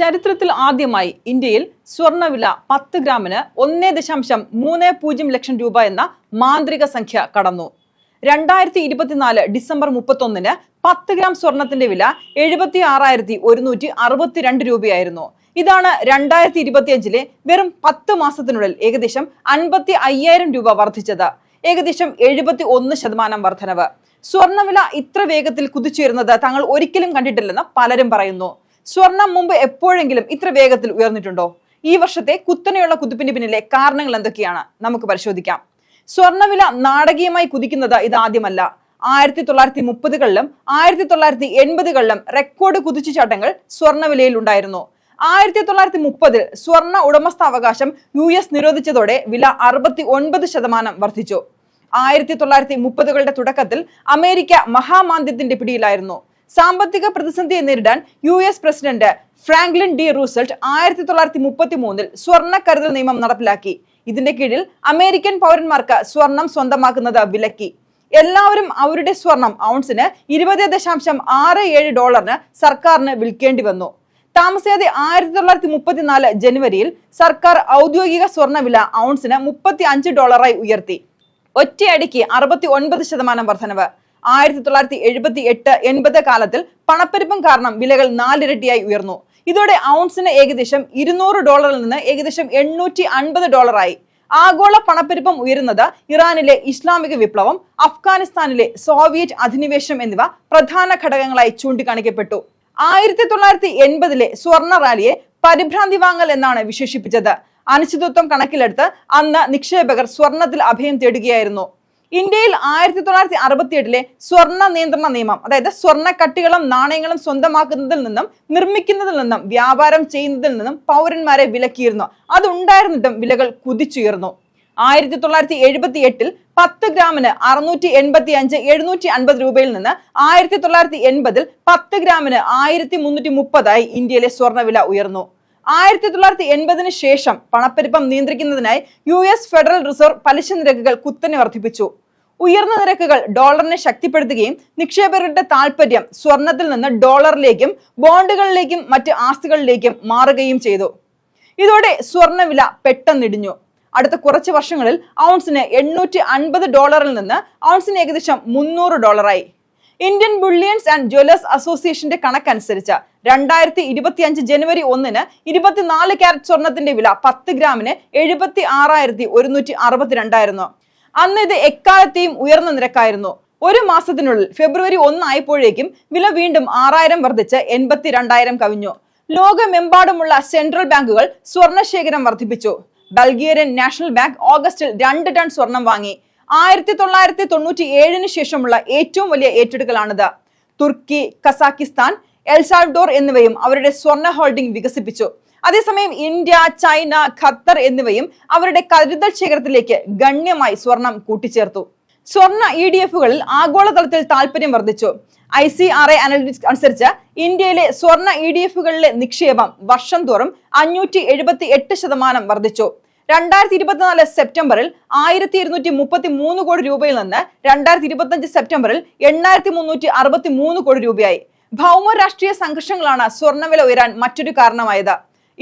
ചരിത്രത്തിൽ ആദ്യമായി ഇന്ത്യയിൽ സ്വർണവില പത്ത് ഗ്രാമിന് ഒന്നേ ദശാംശം മൂന്ന് പൂജ്യം ലക്ഷം രൂപ എന്ന മാന്ത്രിക സംഖ്യ കടന്നു. രണ്ടായിരത്തി ഇരുപത്തിനാല് ഡിസംബർ മുപ്പത്തൊന്നിന് പത്ത് ഗ്രാം സ്വർണത്തിന്റെ വില എഴുപത്തി ആറായിരത്തി ഒരുന്നൂറ്റി അറുപത്തിരണ്ട് രൂപയായിരുന്നു. ഇതാണ് രണ്ടായിരത്തി ഇരുപത്തിയഞ്ചിലെ വെറും പത്ത് മാസത്തിനുള്ളിൽ ഏകദേശം അൻപത്തി അയ്യായിരം രൂപ വർദ്ധിച്ചത്. ഏകദേശം എഴുപത്തി ഒന്ന് ശതമാനം വർധനവ്. സ്വർണവില ഇത്ര വേഗത്തിൽ കുതിച്ചുയരുന്നത് തങ്ങൾ ഒരിക്കലും കണ്ടിട്ടില്ലെന്ന് പലരും പറയുന്നു. സ്വർണം മുമ്പ് എപ്പോഴെങ്കിലും ഇത്ര വേഗത്തിൽ ഉയർന്നിട്ടുണ്ടോ? ഈ വർഷത്തെ കുത്തനെയുള്ള കുതിപ്പിന് പിന്നിലെ കാരണങ്ങൾ എന്തൊക്കെയാണ്? നമുക്ക് പരിശോധിക്കാം. സ്വർണവില നാടകീയമായി കുതിക്കുന്നത് ഇതാദ്യമല്ല. ആയിരത്തി തൊള്ളായിരത്തി മുപ്പതുകളിലും ആയിരത്തി തൊള്ളായിരത്തി എൺപതുകളിലും റെക്കോർഡ് കുതിച്ചുചാട്ടങ്ങൾ സ്വർണവിലയിൽ ഉണ്ടായിരുന്നു. ആയിരത്തി തൊള്ളായിരത്തി മുപ്പതിൽ സ്വർണ ഉടമസ്ഥാവകാശം യു എസ് നിരോധിച്ചതോടെ വില അറുപത്തി ഒൻപത് ശതമാനം വർദ്ധിച്ചു. ആയിരത്തി തൊള്ളായിരത്തി മുപ്പതുകളുടെ തുടക്കത്തിൽ അമേരിക്ക മഹാമാന്ദ്യത്തിന്റെ പിടിയിലായിരുന്നു. സാമ്പത്തിക പ്രതിസന്ധിയെ നേരിടാൻ U S president Franklin D Roosevelt ആയിരത്തി തൊള്ളായിരത്തി മുപ്പത്തി മൂന്നിൽ സ്വർണ കരുതൽ നിയമം നടപ്പിലാക്കി. ഇതിന്റെ കീഴിൽ അമേരിക്കൻ പൗരന്മാർക്ക് സ്വർണം സ്വന്തമാക്കുന്നത് വിലക്കി. എല്ലാവരും അവരുടെ സ്വർണം ഔൺസിന് ഇരുപത് ദശാംശം ആറ് ഏഴ് ഡോളറിന് സർക്കാരിന് വിൽക്കേണ്ടി വന്നു. താമസിയാതെ ആയിരത്തി തൊള്ളായിരത്തി മുപ്പത്തിനാല് ജനുവരിയിൽ സർക്കാർ ഔദ്യോഗിക സ്വർണവില ഔൺസിന് മുപ്പത്തി അഞ്ച് ഡോളറായി ഉയർത്തി. ഒറ്റയടിക്ക് അറുപത്തി ഒൻപത് ശതമാനം വർധനവ്. ആയിരത്തി തൊള്ളായിരത്തി എഴുപത്തി എട്ട് എൺപത് കാലത്തിൽ പണപ്പെരുപ്പം കാരണം വിലകൾ നാലിരട്ടിയായി ഉയർന്നു. ഇതോടെ ഔൺസിന് ഏകദേശം ഇരുന്നൂറ് ഡോളറിൽ നിന്ന് ഏകദേശം എണ്ണൂറ്റി അൻപത് ഡോളറായി. ആഗോള പണപ്പെരുപ്പം ഉയരുന്നത് ഇറാനിലെ ഇസ്ലാമിക വിപ്ലവം അഫ്ഗാനിസ്ഥാനിലെ സോവിയറ്റ് അധിനിവേശം എന്നിവ പ്രധാന ഘടകങ്ങളായി ചൂണ്ടിക്കാണിക്കപ്പെട്ടു. ആയിരത്തി തൊള്ളായിരത്തി എൺപതിലെ സ്വർണ റാലിയെ പരിഭ്രാന്തി വാങ്ങൽ എന്നാണ് വിശേഷിപ്പിച്ചത്. അനിശ്ചിതത്വം കണക്കിലെടുത്ത് അന്ന് നിക്ഷേപകർ സ്വർണത്തിൽ അഭയം തേടുകയായിരുന്നു. ഇന്ത്യയിൽ ആയിരത്തി തൊള്ളായിരത്തി അറുപത്തി എട്ടിലെ സ്വർണ നിയന്ത്രണ നിയമം അതായത് സ്വർണ കട്ടികളും നാണയങ്ങളും സ്വന്തമാക്കുന്നതിൽ നിന്നും നിർമ്മിക്കുന്നതിൽ നിന്നും വ്യാപാരം ചെയ്യുന്നതിൽ നിന്നും പൗരന്മാരെ വിലക്കിയിരുന്നു. അതുണ്ടായിരുന്നിട്ടും വിലകൾ കുതിച്ചുയർന്നു. ആയിരത്തി തൊള്ളായിരത്തി എഴുപത്തി എട്ടിൽ പത്ത് ഗ്രാമിന് അറുന്നൂറ്റി എൺപത്തി അഞ്ച് എഴുന്നൂറ്റി അൻപത് രൂപയിൽ നിന്ന് ആയിരത്തി തൊള്ളായിരത്തി എൺപതിൽ പത്ത് ഗ്രാമിന് ആയിരത്തി മുന്നൂറ്റി മുപ്പതായി ഇന്ത്യയിലെ സ്വർണവില ഉയർന്നു. ആയിരത്തി തൊള്ളായിരത്തി എൺപതിന് ശേഷം പണപ്പെരുപ്പം നിയന്ത്രിക്കുന്നതിനായി യു എസ് ഫെഡറൽ റിസർവ് പലിശ നിരക്കുകൾ കുത്തനെ വർദ്ധിപ്പിച്ചു. ഉയർന്ന നിരക്കുകൾ ഡോളറിനെ ശക്തിപ്പെടുത്തുകയും നിക്ഷേപകരുടെ താൽപര്യം സ്വർണത്തിൽ നിന്ന് ഡോളറിലേക്കും ബോണ്ടുകളിലേക്കും മറ്റ് ആസ്തികളിലേക്കും മാറുകയും ചെയ്തു. ഇതോടെ സ്വർണവില പെട്ടെന്നിടിഞ്ഞു അടുത്ത കുറച്ച് വർഷങ്ങളിൽ ഔൺസിന് എണ്ണൂറ്റി അൻപത് ഡോളറിൽ നിന്ന് ഔൺസിന് ഏകദേശം മുന്നൂറ് ഡോളറായി. ഇന്ത്യൻ ബുള്ളിയൻസ് ആൻഡ് ജ്വല്ലേഴ്സ് അസോസിയേഷന്റെ കണക്കനുസരിച്ച് രണ്ടായിരത്തി ഇരുപത്തി അഞ്ച് ജനുവരി ഒന്നിന് ഇരുപത്തിനാല് ക്യാരറ്റ് സ്വർണത്തിന്റെ വില പത്ത് ഗ്രാമിന് എഴുപത്തി ആറായിരത്തി ഒരുന്നൂറ്റി അറുപത്തിരണ്ടായിരുന്നു. അന്ന് ഇത് എക്കാലത്തെയും ഉയർന്ന നിരക്കായിരുന്നു. ഒരു മാസത്തിനുള്ളിൽ ഫെബ്രുവരി ഒന്നായപ്പോഴേക്കും വില വീണ്ടും ആറായിരം വർദ്ധിച്ച് എൺപത്തി രണ്ടായിരം കവിഞ്ഞു. ലോകമെമ്പാടുമുള്ള സെൻട്രൽ ബാങ്കുകൾ സ്വർണശേഖരം വർദ്ധിപ്പിച്ചു. ബൾഗേറിയൻ നാഷണൽ ബാങ്ക് ഓഗസ്റ്റിൽ രണ്ട് ടൺ സ്വർണം വാങ്ങി. ആയിരത്തി തൊള്ളായിരത്തി തൊണ്ണൂറ്റി ഏഴിന് ശേഷമുള്ള ഏറ്റവും വലിയ ഏറ്റെടുക്കലാണിത്. തുർക്കി കസാക്കിസ്ഥാൻ എൽസാൽഡോർ എന്നിവയും അവരുടെ സ്വർണ ഹോൾഡിംഗ് വികസിപ്പിച്ചു. അതേസമയം ഇന്ത്യ ചൈന ഖത്തർ എന്നിവയും അവരുടെ കരുതൽ ശേഖരത്തിലേക്ക് ഗണ്യമായി സ്വർണം കൂട്ടിച്ചേർത്തു. സ്വർണ ഇ ഡി എഫുകളിൽ ആഗോളതലത്തിൽ താല്പര്യം വർദ്ധിച്ചു. I C R I analytics അനുസരിച്ച് ഇന്ത്യയിലെ സ്വർണ ഇ ഡി എഫുകളിലെ നിക്ഷേപം വർഷം തോറും അഞ്ഞൂറ്റി എഴുപത്തി എട്ട് ശതമാനം വർദ്ധിച്ചു. രണ്ടായിരത്തി ഇരുപത്തിനാല് സെപ്റ്റംബറിൽ ആയിരത്തി ഇരുന്നൂറ്റി മുപ്പത്തി മൂന്ന് കോടി രൂപയിൽ നിന്ന് രണ്ടായിരത്തി ഇരുപത്തിയഞ്ച് സെപ്റ്റംബറിൽ എണ്ണായിരത്തി മുന്നൂറ്റി അറുപത്തി മൂന്ന് കോടി രൂപയായി. ഭൗമ രാഷ്ട്രീയ സംഘർഷങ്ങളാണ് സ്വർണവില ഉയരാൻ മറ്റൊരു കാരണമായത്.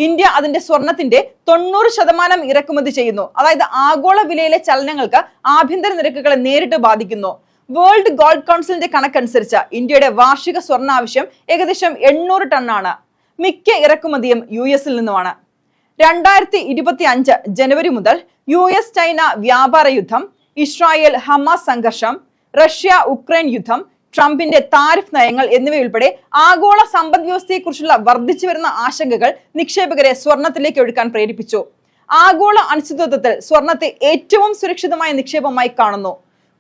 ഇന്ത്യ അതിന്റെ സ്വർണത്തിന്റെ തൊണ്ണൂറ് ശതമാനം ഇറക്കുമതി ചെയ്യുന്നു. അതായത് ആഗോള വിലയിലെ ചലനങ്ങൾക്ക് ആഭ്യന്തര നിരക്കുകളെ നേരിട്ട് ബാധിക്കുന്നു. വേൾഡ് ഗോൾഡ് കൗൺസിലിന്റെ കണക്കനുസരിച്ച് ഇന്ത്യയുടെ വാർഷിക സ്വർണ ആവശ്യം ഏകദേശം എണ്ണൂറ് ടണ്ണാണ്. മിക്ക ഇറക്കുമതിയും യു എസിൽ നിന്നുമാണ്. രണ്ടായിരത്തി ഇരുപത്തി അഞ്ച് ജനുവരി മുതൽ യു എസ് ചൈന വ്യാപാര യുദ്ധം ഇസ്രായേൽ ഹമാസ് സംഘർഷം റഷ്യ ഉക്രൈൻ യുദ്ധം ട്രംപിന്റെ താരിഫ് നയങ്ങൾ എന്നിവയുൾപ്പെടെ ആഗോള സമ്പദ് വ്യവസ്ഥയെക്കുറിച്ചുള്ള വർദ്ധിച്ചു വരുന്ന ആശങ്കകൾ നിക്ഷേപകരെ സ്വർണത്തിലേക്ക് ഒഴുക്കാൻ പ്രേരിപ്പിച്ചു. ആഗോള അനിശ്ചിതത്വത്തിൽ സ്വർണത്തെ ഏറ്റവും സുരക്ഷിതമായ നിക്ഷേപമായി കാണുന്നു.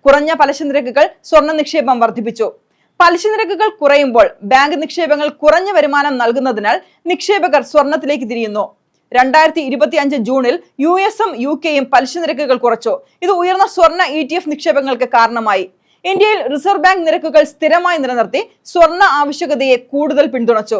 കുറഞ്ഞ പലിശ നിരക്കുകൾ സ്വർണ നിക്ഷേപം വർദ്ധിപ്പിച്ചു. പലിശ നിരക്കുകൾ കുറയുമ്പോൾ ബാങ്ക് നിക്ഷേപങ്ങൾ കുറഞ്ഞ വരുമാനം നൽകുന്നതിനാൽ നിക്ഷേപകർ സ്വർണത്തിലേക്ക് തിരിയുന്നു. രണ്ടായിരത്തി ഇരുപത്തി അഞ്ച് ജൂണിൽ യു എസും യു കെയും പലിശ നിരക്കുകൾ കുറച്ചു. ഇത് ഉയർന്ന സ്വർണ ഇ ടി എഫ് നിക്ഷേപങ്ങൾക്ക് കാരണമായി. ഇന്ത്യയിൽ റിസർവ് ബാങ്ക് നിരക്കുകൾ സ്ഥിരമായി നിലനിർത്തി സ്വർണ ആവശ്യകതയെ കൂടുതൽ പിന്തുണച്ചു.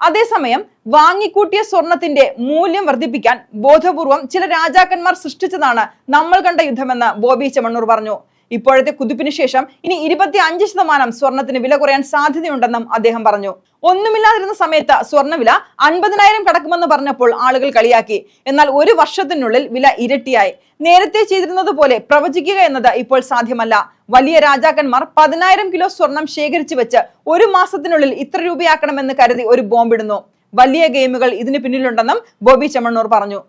അതേസമയം വാങ്ങിക്കൂട്ടിയ സ്വർണത്തിന്റെ മൂല്യം വർദ്ധിപ്പിക്കാൻ ബോധപൂർവം ചില രാജാക്കന്മാർ സൃഷ്ടിച്ചതാണ് നമ്മൾ കണ്ട യുദ്ധമെന്ന് ബോബി ചെമ്മണ്ണൂർ പറഞ്ഞു. ഇപ്പോഴത്തെ കുതിപ്പിന് ശേഷം ഇനി ഇരുപത്തി അഞ്ച് ശതമാനം സ്വർണത്തിന് വില കുറയാൻ സാധ്യതയുണ്ടെന്നും അദ്ദേഹം പറഞ്ഞു. ഒന്നുമില്ലാതിരുന്ന സമയത്ത് സ്വർണവില അൻപതിനായിരം കടക്കുമെന്ന് പറഞ്ഞപ്പോൾ ആളുകൾ കളിയാക്കി. എന്നാൽ ഒരു വർഷത്തിനുള്ളിൽ വില ഇരട്ടിയായി. നേരത്തെ ചെയ്തിരുന്നത് പോലെ പ്രവചിക്കുക എന്നത് ഇപ്പോൾ സാധ്യമല്ല. വലിയ രാജാക്കന്മാർ പതിനായിരം കിലോ സ്വർണം ശേഖരിച്ചു വെച്ച് ഒരു മാസത്തിനുള്ളിൽ ഇത്ര രൂപയാക്കണമെന്ന് കരുതി ഒരു ബോംബിടുന്നു. വലിയ ഗെയിമുകൾ ഇതിന് പിന്നിലുണ്ടെന്നും ബോബി ചെമ്മണ്ണൂർ പറഞ്ഞു.